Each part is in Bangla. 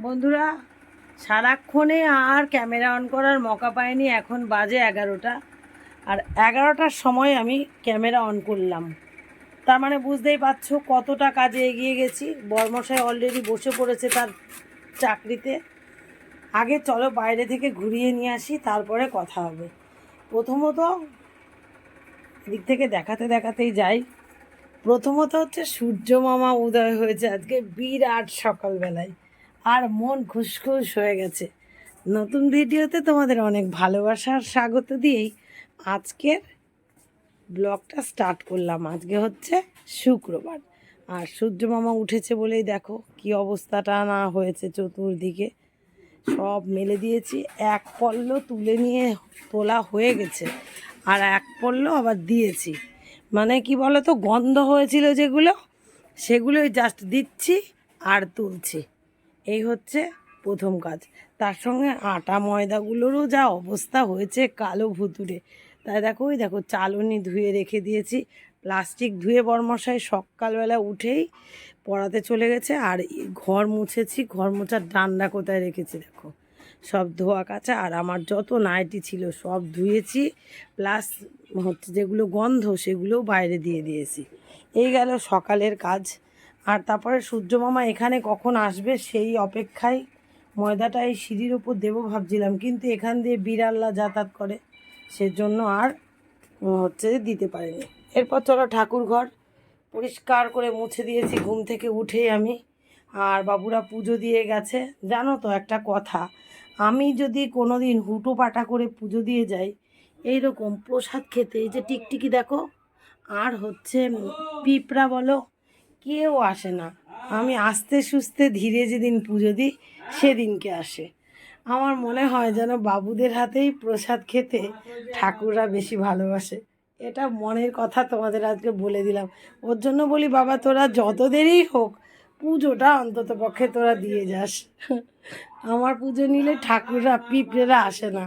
বন্ধুরা, সারাক্ষণে আর ক্যামেরা অন করার মকা পায়নি এখন বাজে এগারোটা। আর এগারোটার সময় আমি ক্যামেরা অন করলাম। তার মানে বুঝতেই পারছ কতটা কাজে এগিয়ে গেছি। বর্মশাই অলরেডি বসে পড়েছে তার চাকরিতে। আগে চলো বাইরে থেকে ঘুরিয়ে নিয়ে আসি, তারপরে কথা হবে। প্রথমত দিক থেকে দেখাতে দেখাতেই যাই। প্রথমত হচ্ছে সূর্য মামা উদয় হয়েছে আজকে বিরাট সকালবেলায়। আর মন খুশখুশ হয়ে গেছে। নতুন ভিডিওতে তোমাদের অনেক ভালোবাসার স্বাগত দিয়েই আজকের ব্লগটা স্টার্ট করলাম। আজকে হচ্ছে শুক্রবার। আর সূর্য মামা উঠেছে বলেই দেখো কি অবস্থাটা না হয়েছে চতুর্দিকে। সব মেলে দিয়েছি। এক পল্ল তুলে নিয়ে তোলা হয়ে গেছে। আর এক পল্ল আবার দিয়েছি। মানে কি বলো তো গন্ধ হয়েছিল যেগুলো, সেগুলোই জাস্ট দিচ্ছি আর তুলছি। এই হচ্ছে প্রথম কাজ। তার সঙ্গে আটা ময়দাগুলোরও যা অবস্থা হয়েছে কালো ভুতুরে তাই দেখো, ওই দেখো, চালনি ধুয়ে রেখে দিয়েছি। প্লাস্টিক ধুয়ে বরমশাই সকালবেলা উঠেই পড়াতে চলে গেছে আর ঘর মুছেছি। ঘর মোছার ডান্ডা কোথায় রেখেছি দেখো। সব ধোয়া কাচা আর আমার যত নাইটি ছিল সব ধুয়েছি। প্লাস হচ্ছে যেগুলো গন্ধ সেগুলোও বাইরে দিয়ে দিয়েছি। এই গেল সকালের কাজ। আর তারপরে সূর্য মামা এখানে কখন আসবে সেই অপেক্ষায় ময়দাটা এই সিঁড়ির ওপর দেবো ভাবছিলাম। কিন্তু এখান দিয়ে বিড়াল্লা যাতায়াত করে, সেজন্য আর হচ্ছে যে দিতে পারিনি। এরপর চলো ঠাকুর ঘর, পরিষ্কার করে মুছে দিয়েছি ঘুম থেকে উঠেই আমি। আর বাবুরা পুজো দিয়ে গেছে। জানো তো একটা কথা, আমি যদি কোনো দিন হুটো পাটা করে পুজো দিয়ে যাই এই রকম প্রসাদ খেতে, এই যে টিকটিকি দেখো, আর হচ্ছে পিঁপড়া বলো কেউ আসে না। আমি আস্তে সুস্তে ধীরে যেদিন পুজো দিই, সেদিনকে আসে। আমার মনে হয় যেন বাবুদের হাতেই প্রসাদ খেতে ঠাকুররা বেশি ভালোবাসে। এটা মনের কথা তোমাদের আজকে বলে দিলাম। ওর জন্য বলি, বাবা, তোরা যত দেরি হোক পুজোটা অন্তত পক্ষে তোরা দিয়ে যাস। আমার পুজো নিলে ঠাকুররা, পিঁপড়েরা আসে না।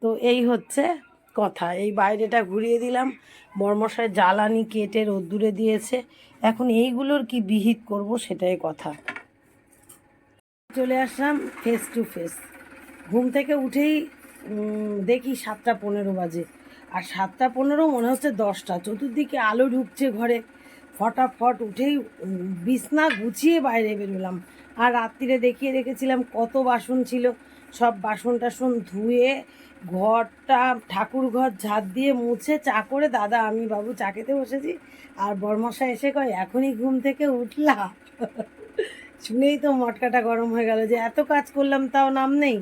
তো এই হচ্ছে কথা। এই বাইরেটা ঘুরিয়ে দিলাম। বর্মশায় জ্বালানি কেটে রোদ্দুরে দিয়েছে। এখন এইগুলোর কি বিহিত করব সেটাই কথা। চলে আসলাম ফেস টু ফেস ঘুম থেকে উঠেই দেখি সাতটা পনেরো বাজে। আর সাতটা পনেরো মনে হচ্ছে দশটা। চতুর্দিকে আলো ঢুকছে ঘরে। ফটাফট উঠেই, বিছনা গুছিয়ে বাইরে বেরোলাম। আর রাত্রিরে দেখিয়ে রেখেছিলাম কত বাসন ছিল। সব বাসন টাসন ধুয়ে ঘরটা ঠাকুর ঘর ঝাঁট দিয়ে মুছে চা করে, দাদা, আমি বাবু চা খেতে বসেছি। আর বরমশা এসে কয়, এখনই ঘুম থেকে উঠলা শুনেই তো মটকাটা গরম হয়ে গেল যে, এত কাজ করলাম, তাও নাম নেই।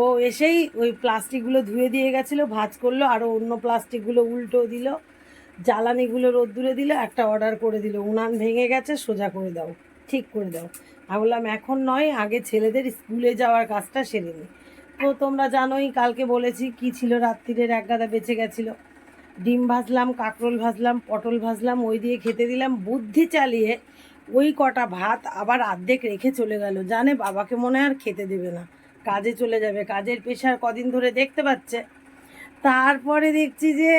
ও এসেই ওই প্লাস্টিকগুলো ধুয়ে দিয়ে গেছিল, ভাজ করল আরও অন্য প্লাস্টিকগুলো উল্টো দিল, জ্বালানিগুলো রোদ্দুরে দিল, একটা অর্ডার করে দিল, উনান ভেঙে গেছে, সোজা করে দাও, ঠিক করে দাও। আমি বললাম, এখন নয়, আগে ছেলেদের স্কুলে যাওয়ার কাজটা সেরে নিই তো তোমরা জানোই কালকে বলেছি কি ছিল রাত্রিরের এক গাদা বেঁচে গেছিল। ডিম ভাজলাম, কাঁকরোল ভাজলাম, পটল ভাজলাম, ওই দিয়ে খেতে দিলাম, বুদ্ধি চালিয়ে ওই কটা ভাত আবার অর্ধেক রেখে চলে গেল। জানে বাবাকে মনে আর খেতে দেবে না। কাজে চলে যাবে। কাজের পেশার কদিন ধরে দেখতে পাচ্ছে। তারপরে দেখছি যে,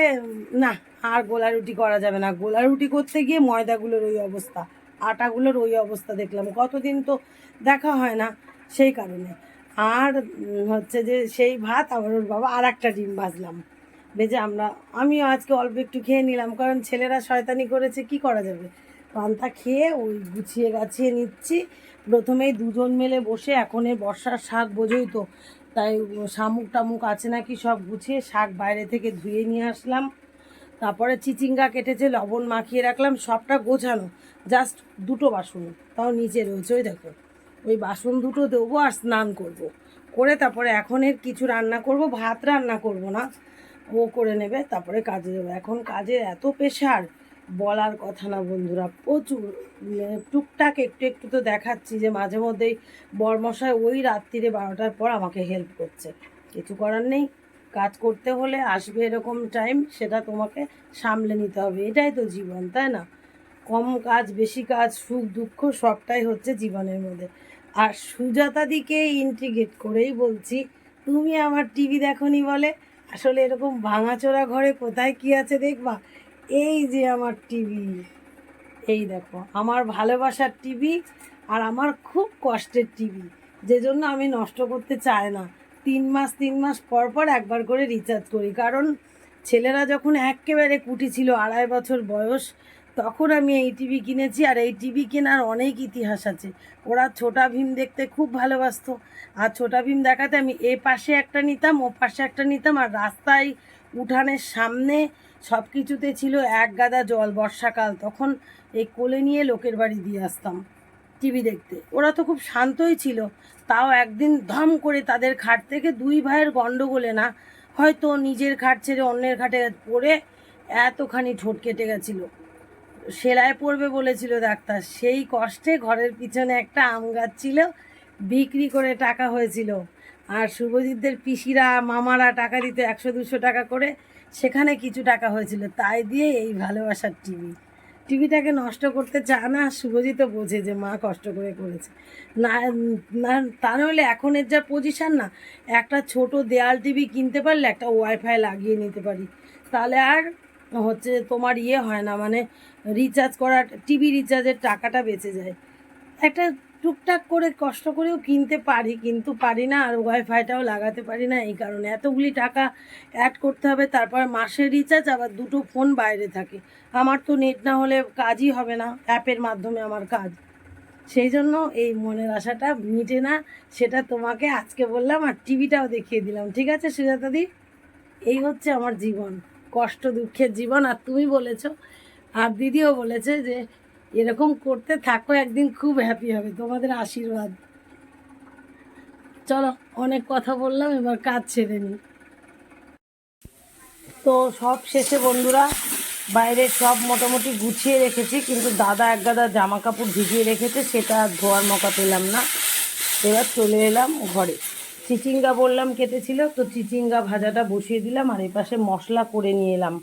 না, আর গোলা রুটি করা যাবে না। গোলা রুটি করতে গিয়ে ময়দাগুলোর ওই অবস্থা, আটাগুলোর ওই অবস্থা দেখলাম। কতদিন তো দেখা হয় না সেই কারণে। আর হচ্ছে যে সেই ভাত আবার ওর বাবা আর একটা ডিম ভাজলাম। ভেজে আমরা, আমিও আজকে অল্প একটু খেয়ে নিলাম, কারণ ছেলেরা শয়তানি করেছে, কি করা যাবে? পান্তা খেয়ে ওই গুছিয়ে গাছিয়ে নিচ্ছি। প্রথমেই দুজন মিলে বসে, এখন এই বর্ষার শাক বোঝোই তো। তাই শামুক টামুক আছে নাকি সব গুছিয়ে শাক বাইরে থেকে ধুয়ে নিয়ে আসলাম। তারপরে চিচিঙ্গা কেটেছে, লবণ মাখিয়ে রাখলাম, সবটা গোছানো। জাস্ট দুটো বাসন, তাও নিচে রয়েছে, ওই দেখো। ওই বাসন দুটো দেবো আর স্নান করব। করে তারপরে এখনের কিছু রান্না করব, ভাত রান্না করব না। ও করে নেবে, তারপরে কাজে যাবে। এখন কাজের এত প্রেশার বলার কথা না বন্ধুরা, প্রচুর। টুকটাক একটু একটু তো দেখাচ্ছি যে মাঝে মধ্যেই বরমশায় ওই রাত্রিরে বারোটার পর আমাকে হেল্প করছে। কিছু করার নেই, কাজ করতে হলে আসবে এরকম টাইম সেটা তোমাকে সামলে নিতে হবে। এটাই তো জীবন, তাই না? কম কাজ, বেশি কাজ, সুখ, দুঃখ, সবটাই হচ্ছে জীবনের মধ্যে। আর সুজাতা দিকে ইন্টিগ্রেট করেই বলছি, তুমি আমার টিভি দেখনি বলে? আসলে এরকম ভাঙাচোরা ঘরে কোথায় কি আছে দেখবা? এই যে আমার টিভি এই দেখো, আমার ভালোবাসার টিভি আর আমার খুব কষ্টের টিভি যে জন্য আমি নষ্ট করতে চাই না। তিন মাস তিন মাস পর পর একবার করে রিচার্জ করি। কারণ ছেলেরা যখন একেবারে কুটি ছিল, আড়াই বছর বয়স তখন আমি এই টিভি কিনেছি আর এই টিভি কেনার অনেক ইতিহাস আছে। ওরা ছোটা ভীম দেখতে খুব ভালোবাসতো। আর ছোটা ভীম দেখাতে আমি এ পাশে একটা নিতাম, ও পাশে একটা নিতাম আর রাস্তায় উঠানের সামনে সব কিছুতে ছিল এক গাদা জল বর্ষাকাল। তখন এই কোলে নিয়ে লোকের বাড়ি দিয়ে আসতাম টিভি দেখতে। ওরা তো খুব শান্তই ছিল। তাও একদিন ধম করে তাদের খাট থেকে দুই ভাইয়ের গণ্ডগোলে না, হয়তো নিজের খাট ছেড়ে অন্যের খাটে পড়ে এতখানি ঠোঁট কেটে গেছিল। সেলাই পড়বে বলেছিল ডাক্তার। সেই কষ্টে ঘরের পিছনে একটা আম গাছ ছিল, বিক্রি করে টাকা হয়েছিল। আর শুভজিৎদের পিসিরা, মামারা টাকা দিত একশো দুশো টাকা করে, সেখানে কিছু টাকা হয়েছিল। তাই দিয়ে এই ভালোবাসার টিভি। টিভিটাকে নষ্ট করতে চায় না, শুভজিৎও বোঝে যে মা কষ্ট করে করেছে। না না, তা নাহলে এখনের যা পজিশান না, একটা ছোট দেয়াল টিভি কিনতে পারলে একটা ওয়াইফাই লাগিয়ে নিতে পারি। তাহলে আর হচ্ছে তোমার ইয়ে হয় না মানে রিচার্জ করার টিভি রিচার্জের টাকাটা বেঁচে যায়। একটা টুকটাক করে কষ্ট করেও কিনতে পারি, কিন্তু পারি না আর ওয়াইফাইটাও লাগাতে পারি না এই কারণে। এতগুলি টাকা অ্যাড করতে হবে, তারপর মাসের রিচার্জ আবার দুটো ফোন বাইরে থাকে। আমার তো নেট না হলে কাজই হবে না অ্যাপের মাধ্যমে আমার কাজ। সেই জন্য এই মনের আশাটা মিটে না, সেটা তোমাকে আজকে বললাম আর টিভিটাও দেখিয়ে দিলাম। ঠিক আছে সুজাতাদি এই হচ্ছে আমার জীবন। কষ্ট দুঃখের জীবন, আর তুমি বলেছ, আর দিদিও বলেছে যে, এরকম করতে থাকো, একদিন খুব হ্যাপি হবে, তোমাদের আশীর্বাদ। চলো, অনেক কথা বললাম, এবার কাজ ছেড়ে নিই। তো সব শেষে বন্ধুরা, বাইরে সব মোটামুটি গুছিয়ে রেখেছি, কিন্তু দাদা এক গাদা জামা কাপড় ভিজিয়ে রেখেছে, সেটা ধোয়ার মকা পেলাম না। এবার চলে এলাম ঘরে। চিচিঙ্গা বললাম কেটেছিল, তো চিচিঙ্গা ভাজাটা বসিয়ে দিলাম আর এই পাশে মশলা করে নিয়ে এলাম।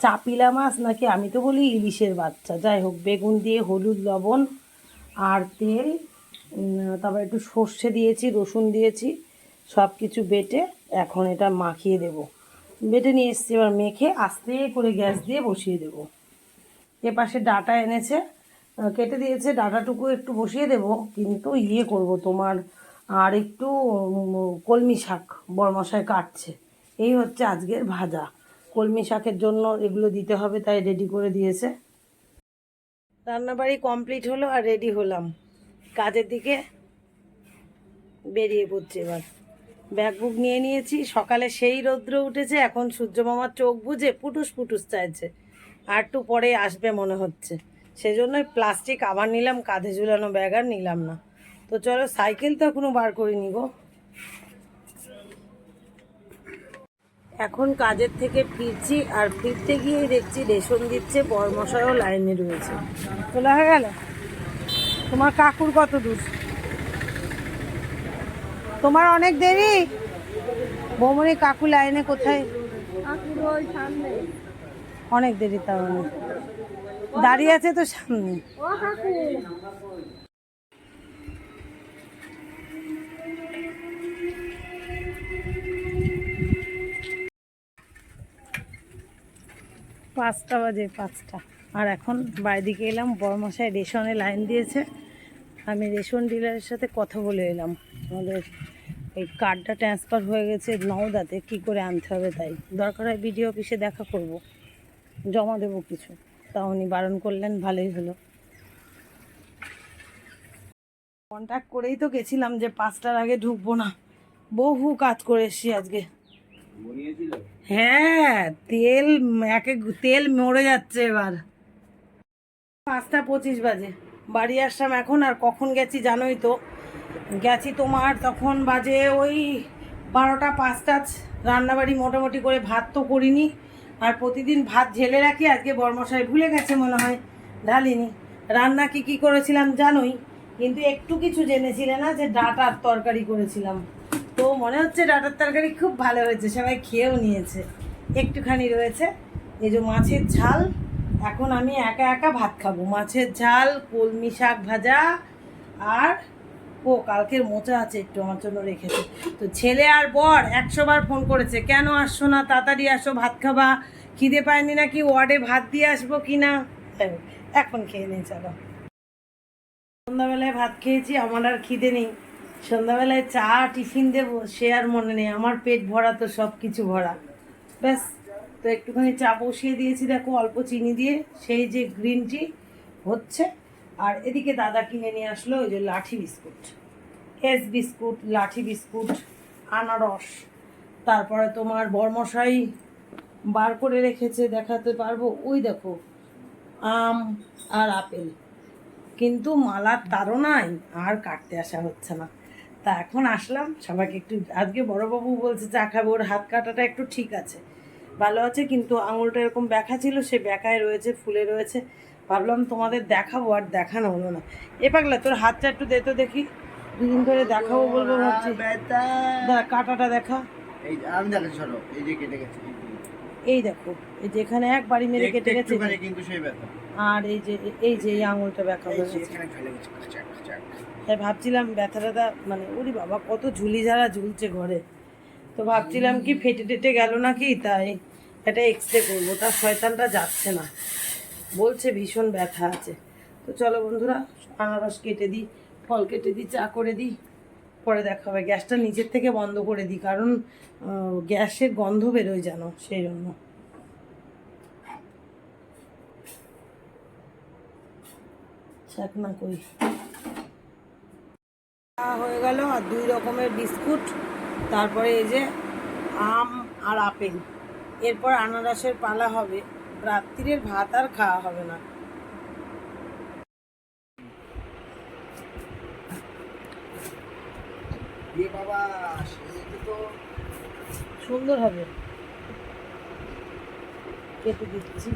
চাপিলা মাছ নাকি আমি তো বলি ইলিশের বাচ্চা। যাই হোক, বেগুন দিয়ে হলুদ, লবণ আর তেল তারপর একটু সর্ষে দিয়েছি, রসুন দিয়েছি সব কিছু বেটে এখন এটা মাখিয়ে দেব। বেটে নিয়ে এসছি, এবার মেখে আস্তে করে গ্যাস দিয়ে বসিয়ে দেব। এ পাশে ডাটা এনেছে কেটে দিয়েছে, ডাটাটুকু একটু বসিয়ে দেব, কিন্তু ইয়ে করব তোমার আর একটু কলমি শাক বরমশায় কাটছে। এই হচ্ছে আজকের ভাজা। কলমি শাকের জন্য এগুলো দিতে হবে, তাই রেডি করে দিয়েছে। রান্নাবাড়ি কমপ্লিট হলো আর রেডি হলাম। কাজের দিকে বেরিয়ে পড়ছে এবার। ব্যাগ বুক নিয়ে নিয়েছি। সকালে সেই রৌদ্র উঠেছে, এখন সূর্য মামার চোখ বুঝে পুটুস পুটুস চাইছে। আর একটু পরে আসবে মনে হচ্ছে। সেজন্যই প্লাস্টিক আবার নিলাম, কাঁধে ঝুলানো ব্যাগ আর নিলাম না। তো চলো সাইকেল তো এখনও বার করিনি গো। এখন কাজের থেকে ফিরছি আর ফিরতে গিয়েই দেখছি রেশন দিচ্ছে বরমশাইও লাইনে রয়েছে। তোলা হয়ে গেল? তোমার কাকুর কত দূর? তোমার অনেক দেরি? বৌমনি কাকু লাইনে কোথায়? অনেক দেরি অনেক দাঁড়িয়ে আছে তো সামনে। পাঁচটা বাজে পাঁচটা। আর এখন বাইদিকে এলাম বড়মশাই রেশনে লাইন দিয়েছে। আমি রেশন ডিলারের সাথে কথা বলে এলাম। আমাদের এই কার্ডটা ট্রান্সফার হয়ে গেছে নওদাতে, কি করে আনতে হবে তাই। দরকার হয় বিডিও অফিসে দেখা করব, জমা দেবো কিছু। তা উনি বারণ করলেন, ভালোই হলো। কন্ট্যাক্ট করেই তো গেছিলাম যে পাঁচটার আগে ঢুকবো না। বহু কাজ করে এসছি আজকে। হ্যাঁ তেল এক তেল মরে যাচ্ছে এবার। পাঁচটা পঁচিশ বাজে। বাড়ি আসলাম এখন, আর কখন গেছি জানোই তো। গেছি তোমার তখন বাজে ওই বারোটা পাঁচটা। রান্নাবাড়ি মোটামুটি করে ভাত তো করিনি। আর প্রতিদিন ভাত ঝেলে রাখি, আজকে বর্মশাই ভুলে গেছে মনে হয়, ঢালিনি। রান্না কি কি করেছিলাম জানোই, কিন্তু একটু কিছু জেনেছিলে না যে ডাটার তরকারি করেছিলাম। তো মনে হচ্ছে ডাটার তরকারি খুব ভালো হয়েছে, সবাই খেয়েও নিয়েছে। একটুখানি রয়েছে। এই যে মাছের ঝাল, এখন আমি একা একা ভাত খাব। মাছের ঝাল, কলমি শাক ভাজা আর ও, কালকের মোচা আছে একটু, আমার জন্য রেখেছে। তো ছেলে আর বর একশো বার ফোন করেছে, কেন আসছো না? তাড়াতাড়ি আসো, ভাত খাবা। খিদে পায়নি নাকি? ওয়ার্ডে ভাত দিয়ে আসব কি না? এখন খেয়ে নেই, চলো। সন্ধ্যাবেলায় ভাত খেয়েছি, আমার আর খিদে নেই। সন্ধ্যাবেলায় চা, টিফিন দেবো, সে আর মনে নেই। আমার পেট ভরা তো সব কিছু ভরা। ব্যাস, তো একটুখানি চা বসিয়ে দিয়েছি, দেখো, অল্প চিনি দিয়ে। সেই যে গ্রিন টি হচ্ছে। আর এদিকে দাদা কিনে নিয়ে আসলো ওই যে লাঠি বিস্কুট। এস বিস্কুট, লাঠি বিস্কুট, আনারস। তারপরে তোমার বরমশাই বার করে রেখেছে, দেখাতে পারব। ওই দেখো, আম আর আপেল। কিন্তু মালার তাড়নায় আর কাটতে আসা হচ্ছে না। তা এখন আসলাম সবাইকে একটু আজকে বড়বাবু বলছে চা খাবে ওর হাত কাটাটা একটু ঠিক আছে। ভালো আছে কিন্তু আঙুলটা এরকম ব্যাখা ছিল সে ব্যাখায় রয়েছে ফুলে রয়েছে। ভাবলাম তোমাদের দেখাবো আর দেখানো হলো না। এ পাগলা তোর হাতটা একটু দে তো দেখি। দুদিন ধরে দেখাবো বলব ভাবছি। কাঁটাটা দেখা। এই আমি দেখেছি চলো এই যে কেটে গেছে। এই দেখো এই যে এখানে একবারই মেরে কেটে গেছে। কিন্তু সেই ব্যথা। আর এই যে এই যে এই আঙুলটা ব্যাখা হয়ে গেছে। তাই ভাবছিলাম ব্যথা ট্যাথা মানে ওরে বাবা, কত ঝুলি ঝাড়া ঝুলছে ঘরে। তো ভাবছিলাম কি ফেটে টেটে গেল নাকি, তাই এটা এক্স রে করব তার শয়তানটা যাচ্ছে না। বলছে ভীষণ ব্যথা আছে। তো চলো বন্ধুরা, আনারস কেটে দিই, ফল কেটে দিই, চা করে দিই, পরে দেখা হবে। গ্যাসটা নিচের থেকে বন্ধ করে দিই, কারণ গ্যাসের গন্ধ বেরোয় যেন, সেই জন্য। শাক না কই হয়ে গেল আর দুই রকমের বিস্কুট তারপরে এই যে আম আর আপেল। এরপর আনারসের পালা হবে। রাত্রিরের ভাত আর খাওয়া হবে না। সুন্দর হবে। কেটে দিচ্ছি।